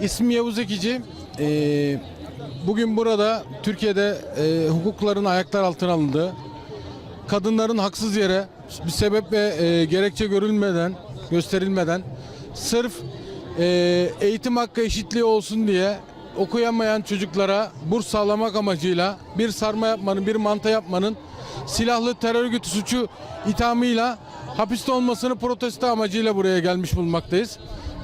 İsmim Yavuz Ekici. Ee, bugün burada Türkiye'de e, hukukların ayaklar altına alındığı, kadınların haksız yere bir sebep ve e, gerekçe görülmeden, gösterilmeden sırf e, eğitim hakkı eşitliği olsun diye okuyamayan çocuklara burs sağlamak amacıyla bir sarma yapmanın, bir manta yapmanın silahlı terör örgütü suçu ithamıyla hapiste olmasını protesto amacıyla buraya gelmiş bulunmaktayız.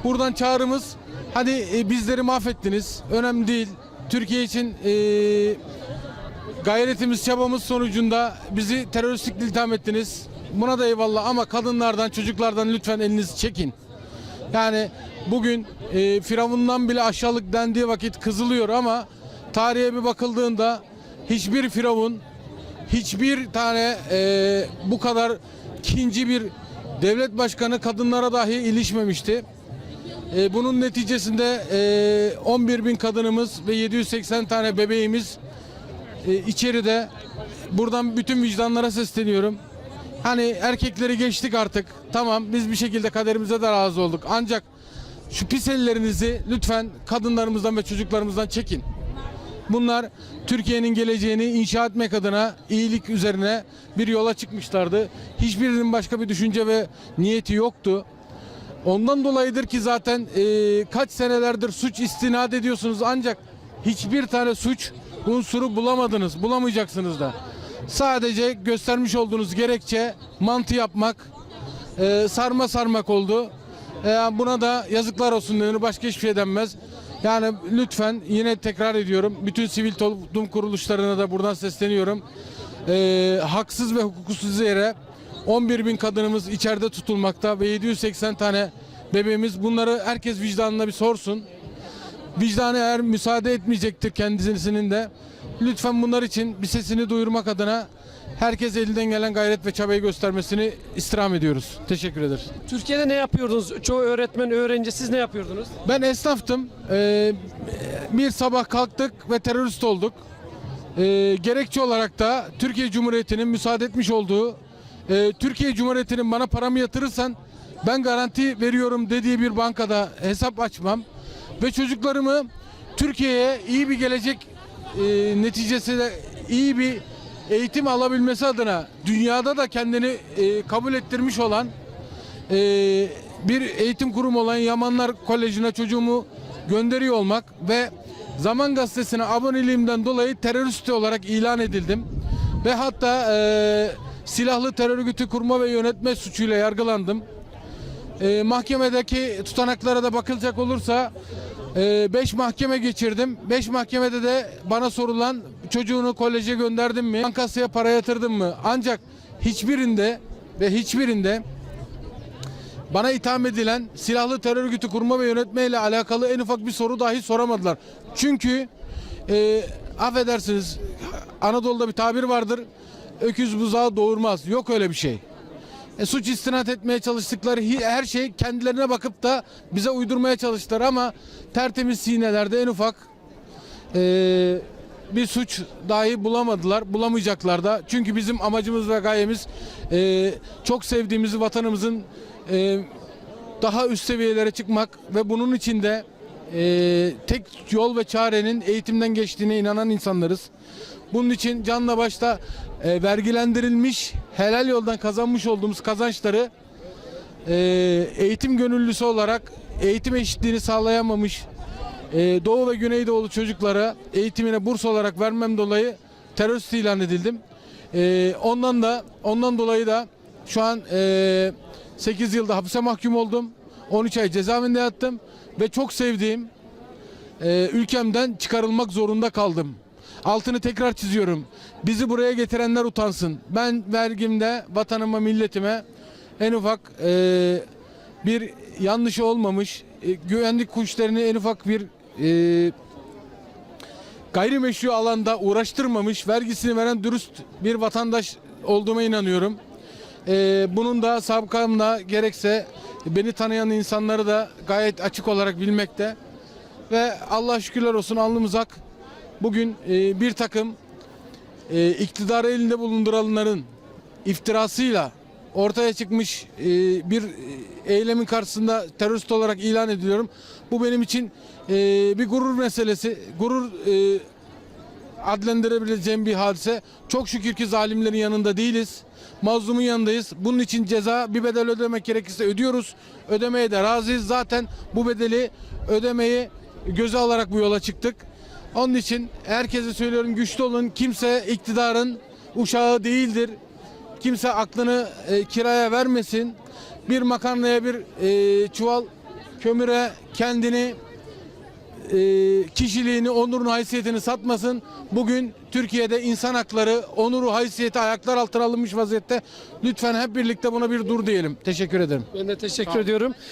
Buradan çağrımız hadi e, bizleri mahvettiniz. Önemli değil. Türkiye için e, gayretimiz, çabamız sonucunda bizi teröristlikle itham ettiniz. Buna da eyvallah ama kadınlardan, çocuklardan lütfen elinizi çekin. Yani bugün e, Firavundan bile aşağılık dendiği vakit kızılıyor ama tarihe bir bakıldığında hiçbir Firavun, hiçbir tane e, bu kadar kinci bir devlet başkanı kadınlara dahi ilişmemişti. E, bunun neticesinde e, 11 bin kadınımız ve 780 tane bebeğimiz e, içeride. Buradan bütün vicdanlara sesleniyorum. Hani erkekleri geçtik artık. Tamam biz bir şekilde kaderimize de razı olduk. Ancak şu pis ellerinizi lütfen kadınlarımızdan ve çocuklarımızdan çekin. Bunlar Türkiye'nin geleceğini inşa etmek adına iyilik üzerine bir yola çıkmışlardı. Hiçbirinin başka bir düşünce ve niyeti yoktu. Ondan dolayıdır ki zaten e, kaç senelerdir suç istinad ediyorsunuz ancak hiçbir tane suç unsuru bulamadınız, bulamayacaksınız da. Sadece göstermiş olduğunuz gerekçe mantı yapmak, e, sarma sarmak oldu. E, buna da yazıklar olsun denir, başka hiçbir şey denmez. Yani lütfen yine tekrar ediyorum, bütün sivil toplum kuruluşlarına da buradan sesleniyorum. E, haksız ve hukuksuz yere 11 bin kadınımız içeride tutulmakta ve 780 tane bebeğimiz. Bunları herkes vicdanına bir sorsun. Vicdanı eğer müsaade etmeyecektir kendisinin de. Lütfen bunlar için bir sesini duyurmak adına herkes elinden gelen gayret ve çabayı göstermesini istirham ediyoruz. Teşekkür ederiz. Türkiye'de ne yapıyordunuz? Çoğu öğretmen, öğrenci siz ne yapıyordunuz? Ben esnaftım. Ee, bir sabah kalktık ve terörist olduk. Ee, gerekçe olarak da Türkiye Cumhuriyeti'nin müsaade etmiş olduğu e, Türkiye Cumhuriyeti'nin bana paramı yatırırsan ben garanti veriyorum dediği bir bankada hesap açmam ve çocuklarımı Türkiye'ye iyi bir gelecek e, neticesinde iyi bir eğitim alabilmesi adına dünyada da kendini e, kabul ettirmiş olan e, bir eğitim kurumu olan Yamanlar Koleji'ne çocuğumu gönderiyor olmak ve Zaman Gazetesi'ne aboneliğimden dolayı terörist olarak ilan edildim. Ve hatta e, silahlı terör örgütü kurma ve yönetme suçuyla yargılandım. E, mahkemedeki tutanaklara da bakılacak olursa 5 mahkeme geçirdim. 5 mahkemede de bana sorulan çocuğunu koleje gönderdim mi? Bankasya para yatırdın mı? Ancak hiçbirinde ve hiçbirinde bana itham edilen silahlı terör örgütü kurma ve yönetme ile alakalı en ufak bir soru dahi soramadılar. Çünkü e, affedersiniz Anadolu'da bir tabir vardır. Öküz buzağı doğurmaz. Yok öyle bir şey. E, suç istinat etmeye çalıştıkları her şey kendilerine bakıp da bize uydurmaya çalıştılar ama tertemiz sinelerde en ufak e, bir suç dahi bulamadılar. Bulamayacaklar da. Çünkü bizim amacımız ve gayemiz e, çok sevdiğimiz vatanımızın e, daha üst seviyelere çıkmak ve bunun için de e, tek yol ve çarenin eğitimden geçtiğine inanan insanlarız. Bunun için canla başta e, vergilendirilmiş, helal yoldan kazanmış olduğumuz kazançları e, eğitim gönüllüsü olarak eğitim eşitliğini sağlayamamış e, Doğu ve Güneydoğulu çocuklara eğitimine burs olarak vermem dolayı terörist ilan edildim. E, ondan da ondan dolayı da şu an e, 8 yılda hapse mahkum oldum. 13 ay cezaevinde yattım ve çok sevdiğim e, ülkemden çıkarılmak zorunda kaldım. Altını tekrar çiziyorum. Bizi buraya getirenler utansın. Ben vergimde vatanıma, milletime en ufak e, bir yanlışı olmamış, e, güvenlik kuşlarını en ufak bir e, gayrimeşru alanda uğraştırmamış, vergisini veren dürüst bir vatandaş olduğuma inanıyorum. E, bunun da sabıkamla gerekse beni tanıyan insanları da gayet açık olarak bilmekte. Ve Allah şükürler olsun alnımız ak. Bugün e, bir takım e, iktidarı elinde bulunduranların iftirasıyla ortaya çıkmış e, bir eylemin karşısında terörist olarak ilan ediliyorum. Bu benim için e, bir gurur meselesi. Gurur e, adlendirebileceğim bir hadise. Çok şükür ki zalimlerin yanında değiliz. Mazlumun yanındayız. Bunun için ceza bir bedel ödemek gerekirse ödüyoruz. Ödemeye de razıyız. Zaten bu bedeli ödemeyi göze alarak bu yola çıktık. Onun için herkese söylüyorum güçlü olun. Kimse iktidarın uşağı değildir. Kimse aklını e, kiraya vermesin. Bir makarnaya bir e, çuval kömüre kendini e, kişiliğini, onurunu, haysiyetini satmasın. Bugün Türkiye'de insan hakları, onuru, haysiyeti ayaklar altına alınmış vaziyette. Lütfen hep birlikte buna bir dur diyelim. Teşekkür ederim. Ben de teşekkür ediyorum.